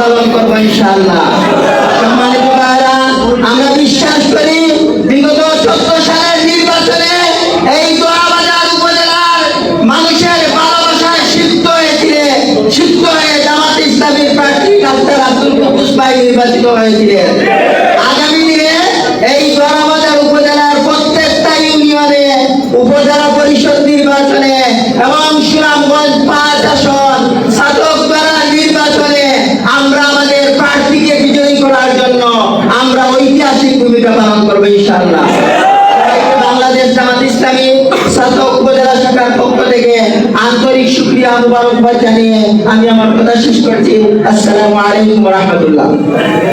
পালন করব আমরা বিশ্বাস করি বিগত চোদ্দ সালের নির্বাচনে এই দোয়াবাজার উপজেলার মানুষের ভালোবাসায় সিদ্ধ হয়েছিলেন, সিদ্ধ জামাত ইসলামের প্রার্থী ডাক্তার আব্দুল কবুস ভাই নির্বাচিত হয়েছিলেন। আগামী দিনে এই উপজেলার প্রত্যেকটা ইউনিয়নে উপজেলা পরিষদ নির্বাচনে এবং সুনামগঞ্জ পাঁচ আসন সাধকপাড়া নির্বাচনে আমরা আমাদের প্রার্থীকে বিজয়ী করার জন্য আমরা ঐতিহাসিক ভূমিকা পালন করবে ইনশাআল্লাহ। বাংলাদেশ জামাত ইসলামী আমি আমার কথা শেষ করছি। আসসালামু আলাইকুম রহমতুল্লাহ।